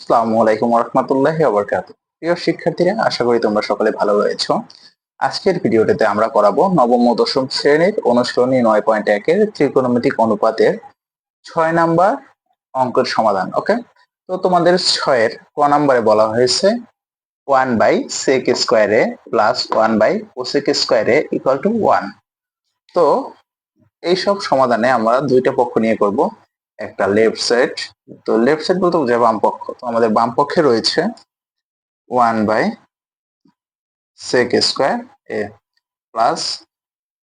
আসসালামু আলাইকুম রহমতুল্লাহি ওবরকাত। প্রিয় শিক্ষার্থীরা, আশা করি তোমরা সকলে ভালো রয়েছো। আজকের ভিডিওটিতে আমরা করাবো নবম ও দশম শ্রেণির অনুশীলনী নয় পয়েন্ট একের ত্রিকোণমিতিক অনুপাতের ছয় নাম্বার অঙ্কের সমাধান, ওকে? তো তোমাদের ছয়ের ক নাম্বারে বলা হয়েছে one by sec square A plus one by cosec square A equal to one. তো এইসব সমাধানে আমরা দুইটা পক্ষ নিয়ে করব। একটা লেফট সাইড তো লেফট সাইড বলতে বোঝায় বাম পক্ষ তো আমাদের বাম পক্ষে রয়েছে one by sec square A plus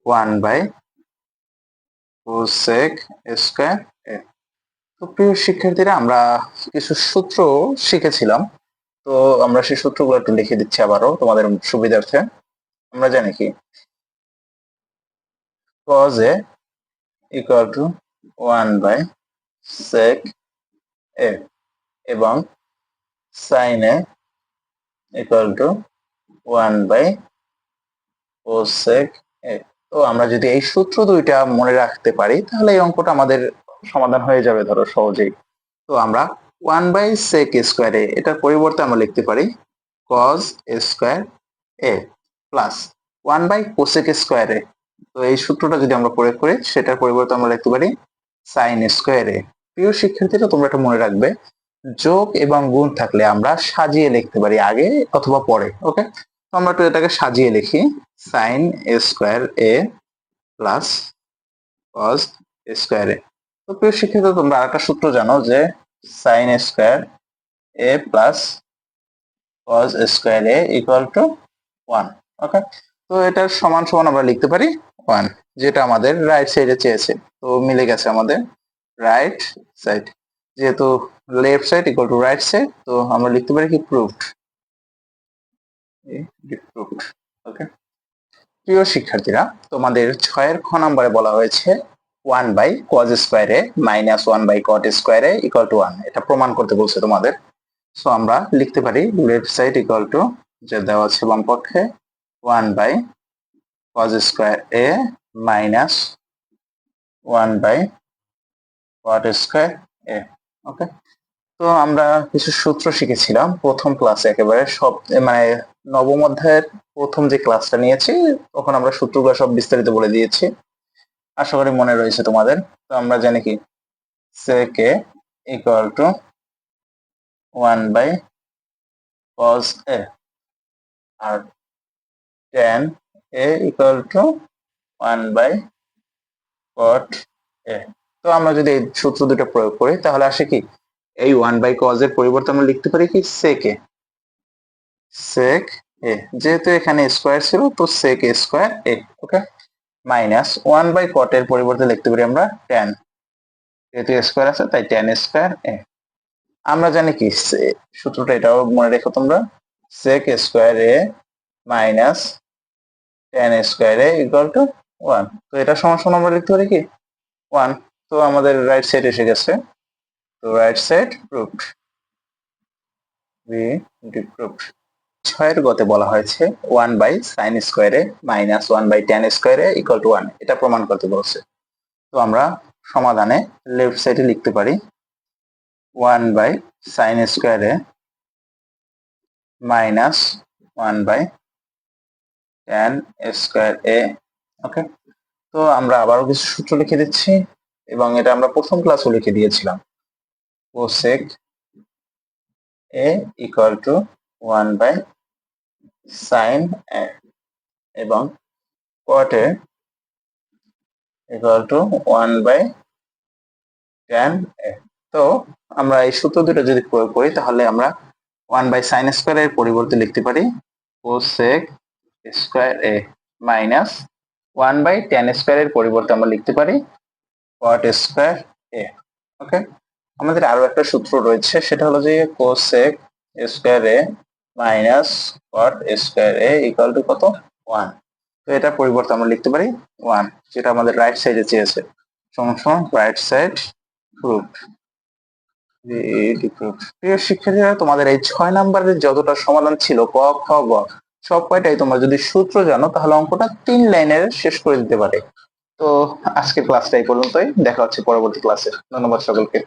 one by sec square A তো প্রিয় শিক্ষার্থীরা, আমরা কিছু সূত্র শিখেছিলাম। তো আমরা সেই সূত্রগুলো একটু লিখে দিচ্ছি আবারও তোমাদের সুবিধার্থে। আমরা জানি কি? cos a equal to 1 by sec a এবং sin a equal to 1 by cosec a তো আমরা যদি এই সূত্র দুইটা মনে রাখতে পারি, তাহলে এই অঙ্কটা আমাদের সমাধান হয়ে যাবে ধরো সহজেই। তো আমরা ওয়ান বাই সেক স্কোয়ারে এটার পরিবর্তে আমরা লিখতে পারি cos square A plus one by cosec square A তো এই সূত্রটা যদি আমরা প্রয়োগ করি, সেটার পরিবর্তে আমরা লিখতে পারি সাইন স্কোয়ারে প্রিয় শিক্ষার্থীরা, তোমরা এটা মনে রাখবে, যোগ এবং গুণ থাকলে আমরা সাজিয়ে লিখতে পারি আগে অথবা পরে ওকে তো আমরা একটু এটাকে সাজিয়ে লিখি sine square A plus cos square A তো প্রিয় শিক্ষিত তোমরা আরেকটা সূত্র জানো যে sine square A plus cos square A equal to one okay তো এটার সমান সমান আমরা লিখতে পারি ওয়ান যেটা আমাদের রাইট সাইডে চেয়েছে। তো মিলে গেছে আমাদের রাইট সাইড যেহেতু left side equal to right side তো আমরা লিখতে পারি কি প্রুফড প্রুফড ওকে প্রিয় শিক্ষার্থীরা, তোমাদের ছয়ের খ নম্বরে বলা হয়েছে one by cos square A minus one by cot square A equal to one এটা প্রমাণ করতে বলছে তোমাদের। সো আমরা লিখতে পারি লেফট সাইড ইকুয়াল টু যে দেওয়া আছে বাম পক্ষে one by cos square A minus one by cot square A, okay? তো আমরা কিছু সূত্র শিখেছিলাম, প্রথম ক্লাসে একেবারে সব মানে নবম অধ্যায়ের প্রথম যে ক্লাসটা নিয়েছি, তখন আমরা সূত্রগুলো সব বিস্তারিত বলে দিয়েছি। আশা করি মনে রয়েছে তোমাদের। তো আমরা জানি কি? Sec A equal to one by cos A R tan A equal to one by cot A তো আমরা যদি এই সূত্র দুটো প্রয়োগ করি, তাহলে আসে কি? এই ওয়ান বাই কজ এর পরিবর্তে আমরা লিখতে পারি কি? সেক এ সেক এ যেহেতু এখানে স্কোয়ার ছিল, তো sec A square A okay minus one by cot এর পরিবর্তে লিখতে পারি আমরা টেন যেহেতু স্কোয়ার আছে, তাই টেন স্কোয়ার এ আমরা জানি কি? সূত্রটা এটাও মনে রেখো তোমরা। Sec square A minus tan square A equal to one তো এটা সমান সমান আমরা লিখতে পারি কি? ওয়ান তো আমাদের রাইট সাইড এসে গেছে। তো right side proofed B proofed ছয়ের গতে বলা হয়েছে one by sin square A minus one by tan square A equal to one এটা প্রমাণ করতে বলছে। তো আমরা সমাধানে লেফট সাইডে লিখতে পারি one by sin square A minus one by tan square A. Okay তো আমরা আবারও কিছু সূত্র লিখে দিচ্ছি। এবং এটা আমরা প্রথম ক্লাসও লিখে দিয়েছিলাম। Cosec A equal to one by sin A এবং cot A equal to one by tan A তো আমরা এই সূত্র দুটো যদি প্রয়োগ করি, তাহলে আমরা ওয়ান বাই সাইন স্কোয়ার এর পরিবর্তে লিখতে পারি cosec square A minus one by tan square এর পরিবর্তে আমরা লিখতে পারি কট স্কোয়ার এ ওকে আমাদের আরও একটা সূত্র রয়েছে, সেটা হলো যে cosec square A minus cot square A equal to কত? ওয়ান তো এটার পরিবর্তে আমরা লিখতে পারি ওয়ান যেটা আমাদের রাইট সাইডে চেয়েছে। সমান রাইট সাইড প্রুফ প্রিয় শিক্ষার্থীরা, তোমাদের এই ছয় নাম্বারের যতটা সমাধান ছিল, ক, খ, গ, সব কয়টাই তোমরা যদি সূত্র জানো, তাহলে অঙ্কটা তিন লাইনের শেষ করে দিতে পারে। তো আজকের ক্লাসটা এই পর্যন্তই। দেখা হচ্ছে পরবর্তী ক্লাসে ধন্যবাদ সকলকে।